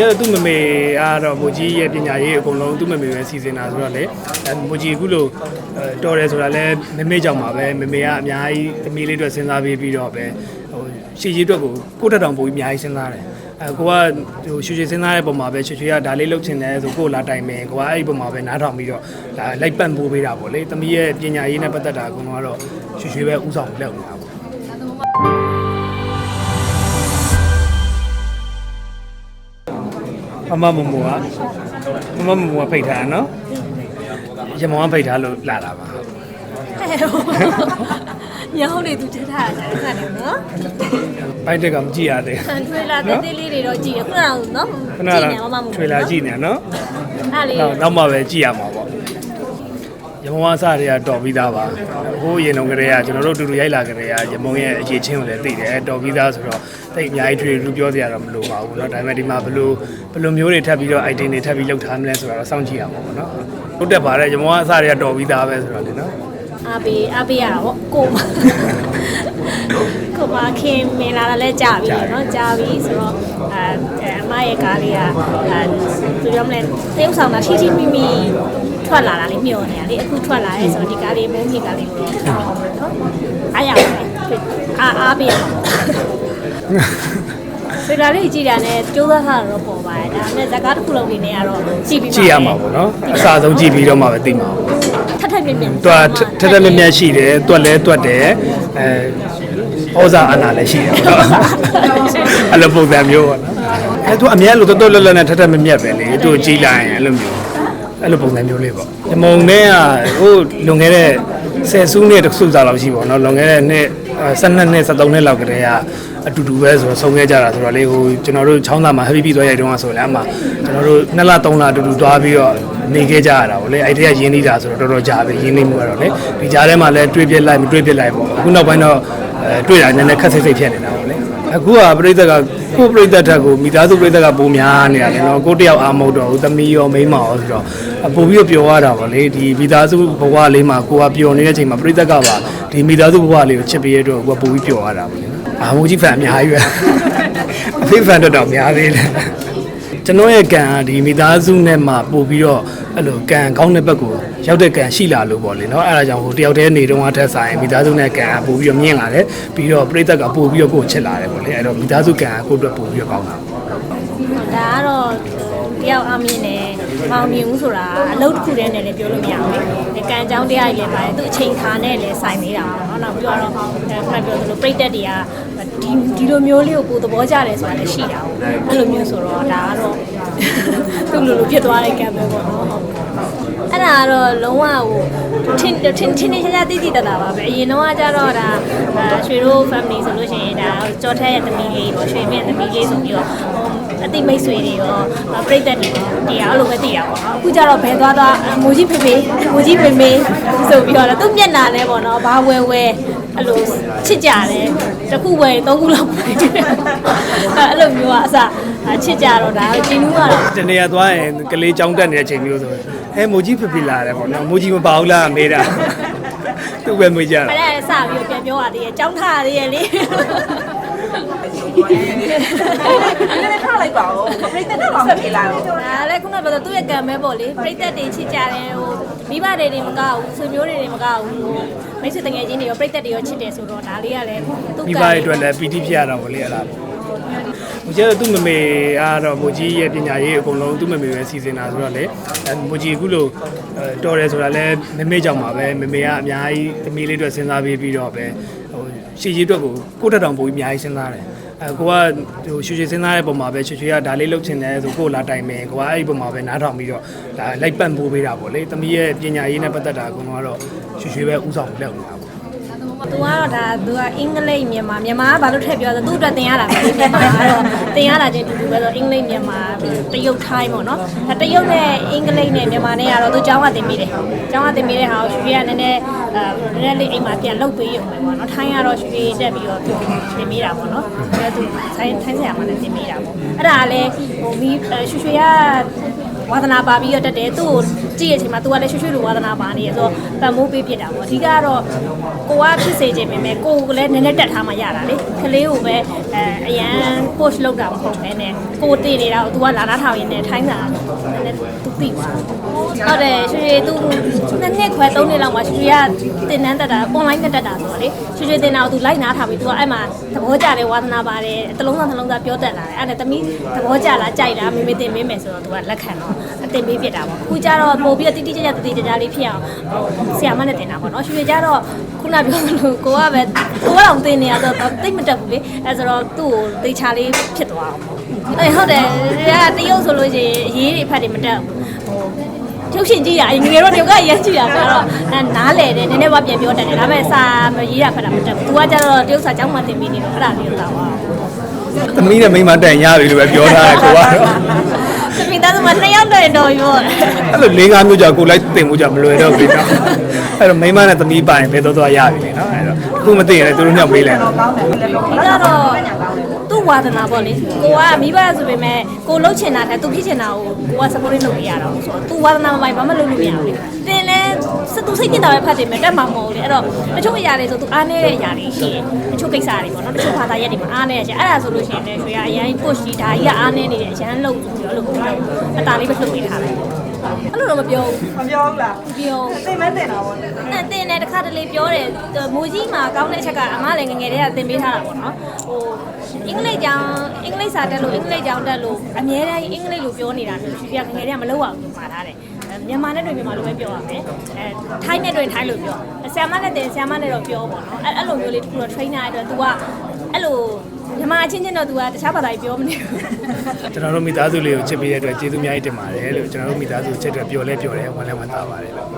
ကျတော့သူ့မမေကတော့မူကြီးရဲ့ပညာရေးအကုန်လုံးသူ့မမေပဲစီစဉ်တာဆိုတော့လေအဲမူကြီးအခုလို့အဲတော်တယ်ဆိုတာလဲမမေကြောင့်ပါပဲမမေကအများကြီးသမီးလေးအတွက်စဉ်းစားပေးပြီးတော့ပဲဟိုရှေ့ကြီးအတွက်ကိုကိုယ့်တက်တောင်ပို့ပြီးအများကြီးစဉ်းစားတယ်အဲကိုကဟိုရွှေရွှေစဉ်းစားတဲ့ပုံမှာပဲရွှေရွှေကဒါလေးလုပ်ချင်တယ်ဆိုကိုယ်လာတိုင်မယ်ကိုကအဲ့ဒီပုံမှာပဲနားထောင်ပြီးတော့ဒါလိုက်ပန့်ပိုးပေးတာပေါ့လေသမီးရဲ့ပညာရေးနဲ့ပတ်သက်တာအကုန်လုံးကတော့ရွှေရွှေပဲဥဆောင်လုပ်နေတာ မမမမကမမမမဖိတ်ထားနော်ရမောင်ဖိတ်ထားလို့လာတာပါညောင်းနေသူထထားတာခါနေနော်ဘိုက်တက်ကမကြည့်ရသေးဆန်ထွေလာတေးသေးလေးတွေတော့ကြည့်ရခုနကနော်ခဏတော့ထွေလာကြည့်နေနော်အဲ့လေးနောက်နောက်မှပဲကြည့်ရမှာပေါ့ရ မုံဝါစားတွေကတော်ပြီးသားပါဟိုးရင်လုံးကလေးကကျွန်တော်တို့တူတူရိုက်လာကြတဲ့ကရမုံရဲ့အခြေချင်းကိုလည်းသိတယ်တော်ပြီးသားဆိုတော့တိတ်အများကြီးထွေလူပြောစရာတော့မလိုပါဘူးเนาะဒါပေမဲ့ဒီမှာဘလို့ဘလို့မျိုးတွေထပ်ပြီးတော့ item တွေထပ်ပြီးလောက်ထားမလဲဆိုတာတော့စောင့်ကြည့်ရမှာပေါ့เนาะဟုတ်တယ်ပါတယ်ရမုံဝါစားတွေကတော်ပြီးသားပဲဆိုတော့လေเนาะ အားပေးအားပေးရတာပေါ့ကိုမ ကိုမခင်မင်လာတာလဲကြာပြီเนาะကြာပြီဆိုတော့အဲအမရဲ့ကားလေးကအဲသူပြောမလဲသေဥဆောင်တာရှိရှိမိမိထွက်လာတာလေးမျောနေတာလေအခုထွက်လာရဲဆိုတော့ဒီကားလေးမုန်းကြီးကားလေးကိုတော့နော်အားရပါတယ်အားအားပေးရမှာဖေဒါလေးကြည့်တာနဲ့ကျိုးသားထားတော့ပေါ်ပါတယ်ဒါနဲ့ဇကားတစ်ခုလုံးနေနဲ့ကတော့ကြည့်ပြီး ကြည့်ရမှာပေါ့เนาะအစားဆုံးကြည့်ပြီးတော့မှပဲသိမှာပေါ့ ထက်ထက်မြက်မြက် သူကထက်ထက်မြက်မြက်ရှိတယ်တွက်လဲတွက်တယ်အဲ ဩဇာအနာလည်းရှိတယ်ပေါ့နော်အဲ့လိုပုံစံမျိုးပေါ့နော်အဲသူအမြဲလို့တော်တော်လွတ်လွတ်နဲ့ထက်ထက်မြက်မြက်ပဲလေသူကြည်လိုက်ရင်အဲ့လိုမျိုးအဲ့လိုပုံစံမျိုးလေးပေါ့ညမုံနဲ့ကဟိုလွန်ခဲ့တဲ့ဆယ်စုနှစ်တစ်စုစားလောက်ရှိပေါ့နော်လွန်ခဲ့တဲ့နှစ်12နှစ်13နှစ်လောက်ကတည်းကအတူတူပဲဆိုတော့ဆုံးခဲ့ကြတာဆိုတော့လေဟိုကျွန်တော်တို့ချောင်းသားမှာ happy ပြီးသွားရိုက်တုန်းကဆိုလည်းအမှကျွန်တော်တို့2လ3လအတူတူသွားပြီးတော့နေခဲ့ကြရတာပေါ့လေအဲ့ဒီကရင်းနှီးတာဆိုတော့တော်တော်ကြာပြီရင်းနှီးမှုကတော့လေဒီကြားထဲမှာလည်းတွေးပြစ်လိုက်မတွေးပြစ်လိုက်ပေါ့အခုနောက်ပိုင်းတော့အဲ တွေးတာနည်းနည်းခက်စိတ်စိတ်ဖြစ်နေတာပေါ့လေအခုကပြိဿကကိုပြိဿထက်ကိုမိသားစုပြိဿကပုံများနေတာလေနော်ကိုတယောက်အာမဟုတ်တော့ဘူးသမီးရောမိန်းမရောဆိုတော့ပို့ပြီးတော့ပျော်ရတာပေါ့လေဒီမိသားစုဘဝလေးမှာကိုကပျော်နေတဲ့အချိန်မှာပြိဿကပါဒီမိသားစုဘဝလေးကိုချစ်ပေးရတော့ကိုကပို့ပြီးပျော်ရတာပေါ့လေအာမိုးကြီးဖန်အများကြီးပဲအဖေဖန်တော့တော့များသေးတယ် ကျွန်တော်ရဲ့ကံကဒီမိသားစုနဲ့မှပို့ပြီးတော့အဲ့လိုကံကောင်းတဲ့ဘက်ကိုရောက်တဲ့ကံရှိလာလို့ပေါ့လေနော်အဲ့ဒါကြောင့်ဟိုတယောက်တည်းနေတော့အထက်ဆိုင်မိသားစုနဲ့ကံပို့ပြီးတော့မြင့်လာတယ်ပြီးတော့ပြိသက်ကပို့ပြီးတော့ကိုယ်ချစ်လာတယ်ပေါ့လေအဲ့တော့မိသားစုကံကိုယ့်အတွက်ပို့ပြီးတော့ကောင်းတာပေါ့ဒါကတော့တယောက်အမြင်နဲ့ မောင်မြင်ဦးဆိုတာအလုပ်တစ်ခုတည်းနဲ့လည်းပြောလို့မရဘူးလေကံကြောင်းတရားကြီးလည်းပါတယ်သူအချိန်ခါနဲ့လည်းဆိုင်နေတာပေါ့နော်နောက်ပြီးတော့ခုနပြောသလိုပြိတက်တွေကဒီဒီလိုမျိုးလေးကိုကိုယ်သဘောကျတယ်ဆိုတာလည်းရှိတာပေါ့အဲ့လိုမျိုးဆိုတော့ဒါကတော့သူ့လိုလိုဖြစ်သွားတဲ့ကံပဲပေါ့နော်အဲ့ဒါကတော့လုံးဝဟိုထင်းထင်းထင်းရှားရှားတိတိတတ်တာပါပဲအရင်တော့ကကြတော့ဒါရွှေတို့ family ဆိုလို့ရှိရင်ဒါကြော်ထက်ရဲ့သမီးလေးပေါ့ရွှေမြင့်သမီးလေးဆိုပြီးတော့ဟို အတိမိတ်ဆွေတွေရောပြိသက်တွေတရားလို့ပဲသိတာပေါ့နော်အခုကျတော့ဘယ်သွားသွားမူကြီးဖေဖေမူကြီးဖေမေဆိုပြီးတော့သူ့မျက်နှာလဲပေါ့နော်ဘာဝဲဝဲအဲ့လိုချစ်ကြတယ်တစ်ခုဝဲသုံးခုလောက်ပဲအဲ့လိုမျိုးကအစချစ်ကြတော့ဒါကျင်းနှူးကတော့တနေရာသွားရင်ကလေးကြောင်းတက်နေတဲ့အချိန်မျိုးဆိုရင်ဟဲမိုကြီးဖဖိလာတယ်ပေါ့နော်မိုကြီးမပါဘူးလားမေးတာသူ့ပဲမေးကြတာခဏစပြီးပြန်ပြောရသေးတယ်ကြောင်းထားရသေးရဲ့လေ နည်းနည်းထားလိုက်ပါဦးပြိတ္တတော့မဖြစ်လာဘူးဒါလည်းခုနကပြောတဲ့သူ့ရဲ့ကံပဲပေါ့လေပြိသက်တွေချစ်ကြတယ်ဟိုမိဘတွေတွေမကဘူးဆွေမျိုးတွေတွေမကဘူးဟိုမိတ်ဆွေတငယ်ချင်းတွေရောပြိသက်တွေရောချစ်တယ်ဆိုတော့ဒါလေးကလည်းသူ့မိကံဘရဲ့အတွက်လည်းပီတိဖြစ်ရတာပေါ့လေအဲ့ဒါမကျတော့သူ့မမေကတော့မူကြီးရဲ့ပညာရေးအကုန်လုံးသူ့မမေပဲစီစဉ်တာဆိုတော့လေအဲမူကြီးအခုလို့အဲတော်တယ်ဆိုတာလဲမမေကြောင့်ပါပဲမမေကအများကြီးသမီးလေးအတွက်စဉ်းစားပေးပြီးတော့ပဲ ဟိုရှေ့ကြီးအတွက်ကိုကိုယ့်တက်တောင်ပို့ပြီးအများကြီးစဉ်းစားတယ်အဲကိုကဟိုရွှေရွှေစဉ်းစားတဲ့ပုံမှာပဲရွှေရွှေကဒါလေးလုပ်ချင်တယ်ဆိုကိုယ်လာတိုင်မယ်ကိုကအဲ့ဒီပုံမှာပဲနားထောင်ပြီးတော့ဒါလိုက်ပန့်ပိုးပေးတာပေါ့လေသမီးရဲ့ပညာရေးနဲ့ပတ်သက်တာအကုန်လုံးကတော့ရွှေရွှေပဲဥဆောင်လုပ်နေတာပေါ့ သူကတော့ဒါသူကအင်္ဂလိပ်မြန်မာမြန်မာကဘာလို့ထည့်ပြောလဲသူ့အတွက်သင်ရတာပဲဒီမြန်မာကတော့သင်ရတာချင်းတူတူပဲဆိုအင်္ဂလိပ်မြန်မာတရုတ်ထိုင်းပေါ့နော်ဒါတရုတ်နဲ့အင်္ဂလိပ်နဲ့မြန်မာနဲ့ကတော့သူကျောင်းကသင်မိတယ်ကျောင်းကသင်မိတဲ့ဟာကိုရွှေကနည်းနည်းအဲနည်းနည်းလေးအိမ်မှာပြန်လုပ်ပေးရုံပဲပေါ့နော်ထိုင်းကတော့ရွှေတက်ပြီးတော့သင်မိတာပေါ့နော်အဲသူထိုင်းထိုင်းဆရာမလည်းသင်မိတာပေါ့အဲ့ဒါကလည်းဟိုမီးရွှေရွှေကဝါသနာပါပြီးတော့တက်တယ်သူ့ကို ကြည့်ရချိန်မှာ तू ကလည်းရွှေရွှေလိုဝါသနာပါနေရဆိုတော့ပံမိုးပေးဖြစ်တာပေါ့အဓိကကတော့ကိုကဖြစ်စေခြင်းပဲမဲ့ကိုကလည်းနည်းနည်းတက်ထားမှရတာလေကလေးကိုပဲအဲအရန် push လုပ်တာမဟုတ်ပဲနဲ့ကိုတည်နေတာကို तू ကလာနာထောင်ရင်းနဲ့ထိုင်းတာနည်းနည်း तू သိသွားဟုတ်တယ်ရွှေရွှေ तू နှစ်နှစ်ခွဲသုံးနှစ်လောက်မှရွှေရွှေကတင်တန်းတက်တာ online နဲ့တက်တာဆိုတော့လေရွှေရွှေတင်တာကို तू လိုက်နာထားပြီး तू ကအဲ့မှာသဘောကျတယ်ဝါသနာပါတယ်တစ်လုံးသားနှလုံးသားပြောတတ်လာတယ်အဲ့ဒါသမီးသဘောကျလားကြိုက်လားမေမေတင်မေးမယ်ဆိုတော့ तू ကလက်ခံတော့အတင်ပေးပြစ်တာပေါ့ခုကျတော့ ပို့ပြီးတော့တိတိကျကျတည်တည်ကြကြလေးဖြစ်အောင်ဟိုဆီယာမနဲ့တင်တာပေါ့နော်ရွှေရွှေကျတော့ခုနပြောလို့ကိုကပဲကိုကတော့တင်နေရတော့တိတ်မတက်ဘူးလေအဲဆိုတော့သူ့ကိုတေချာလေးဖြစ်သွားအောင်ပေါ့အဲဟုတ်တယ်တရုပ်ဆိုလို့ရှိရင်အရေးတွေဖတ်တွေမတက်ဘူးဟိုထုတ်ရှင်ကြည့်ရအငယ်တော့ဒီကအရင်ကြည့်ရဆိုတော့အဲနားလေတယ်နည်းနည်းပါပြန်ပြောတတ်တယ်ဒါပေမဲ့စာမရေးရဖတ်တာမတက်ဘူး။ तू ကကျတော့တရုပ်စာကျောင်းမှသင်ပြီးနေတော့အဲ့ဒါလေးတော့တော့သမီးနဲ့မိန်းမတန်ရပြီလို့ပဲပြောထားတယ်ကိုကတော့။ သမီးသားသမနှစ်ယောက်တော့တော်ပြီပေါ့။အဲ့လိုလေးငါးမျိုးကြာကိုလိုက်တင်မှုကြာမလွယ်တော့ဘူးနော်အဲ့တော့မိန်းမနဲ့သမီးပိုင်ပဲတော့တော့ရပြီလေနော်အဲ့တော့အခုမသိရင်လည်းသူတို့ညောက်မေးလိုက်တော့ကောင်းတယ်လည်းလုံးဒီကတော့သူ့ဝါသနာပေါ့လေ။ကိုကမိဘဆိုပေမဲ့ကိုလှုပ်ချင်တာနဲ့သူဖြစ်ချင်တာကိုကိုက support လုပ်ပေးရတော့ဆိုတော့သူဝါသနာမပိုင်ဘာမှလုပ်လို့မရဘူးလေ။တင်လဲ စသူစိတ်ပြတာပဲဖတ်တယ်မဲ့တက်မှာမဟုတ်ဘူးလေ။အဲ့တော့တချို့အရာတွေဆိုသူအားနည်းတဲ့အရာတွေရှိတယ်။တချို့ကိစ္စတွေပေါ့နော်။တချို့ဘာသာရပ်တွေမှာအားနည်းရချင်အဲ့ဒါဆိုလို့ရှိရင်လည်းရွှေကအရင် push ကြီးဒါကြီးကအားနည်းနေတယ်အရန်လုပ်ဆိုပြီးတော့လို့ပြောတယ်။အတားလေးပဲလှုပ်ပေးထားတယ်။အဲ့လိုတော့မပြောဘူးမပြောဘူးလား။ပြောသိမဲတင်တာပေါ့နဲ့တင်တယ်တစ်ခါတလေပြောတယ်မူကြီးမှာကောင်းတဲ့အချက်ကအမလည်းငယ်ငယ်တည်းကသင်ပေးထားတာပေါ့နော်ဟိုအင်္ဂလိပ်ကျောင်းအင်္ဂလိပ်စာတက်လို့အင်္ဂလိပ်ကျောင်းတက်လို့အများတိုင်းအင်္ဂလိပ်လိုပြောနေတာမျိုးရှင်ကငယ်ငယ်တည်းကမလုပ်အောင်မှာထားတယ် မြန်မာနဲ့တွေ့မြန်မာလိုပဲပြောရမယ်အဲထိုင်းနဲ့တွေ့ထိုင်းလိုပြောဆရာမနဲ့တင်ဆရာမနဲ့တော့ပြောပေါ့နော်အဲအဲ့လိုမျိုးလေးတခုတော့ trainer အတွက် तू ကအဲ့လိုမြန်မာအချင်းချင်းတော့ तू ကတခြားဘာသာကြီးပြောမနေဘူးကျွန်တော်တို့မိသားစုလေးကိုချစ်ပေးရတဲ့အတွက်ကျေးဇူးအများကြီးတင်ပါတယ်လို့ကျွန်တော်တို့မိသားစုချစ်တဲ့ပျော်လဲပျော်တယ်ဝမ်းလဲဝမ်းသာပါတယ်လို့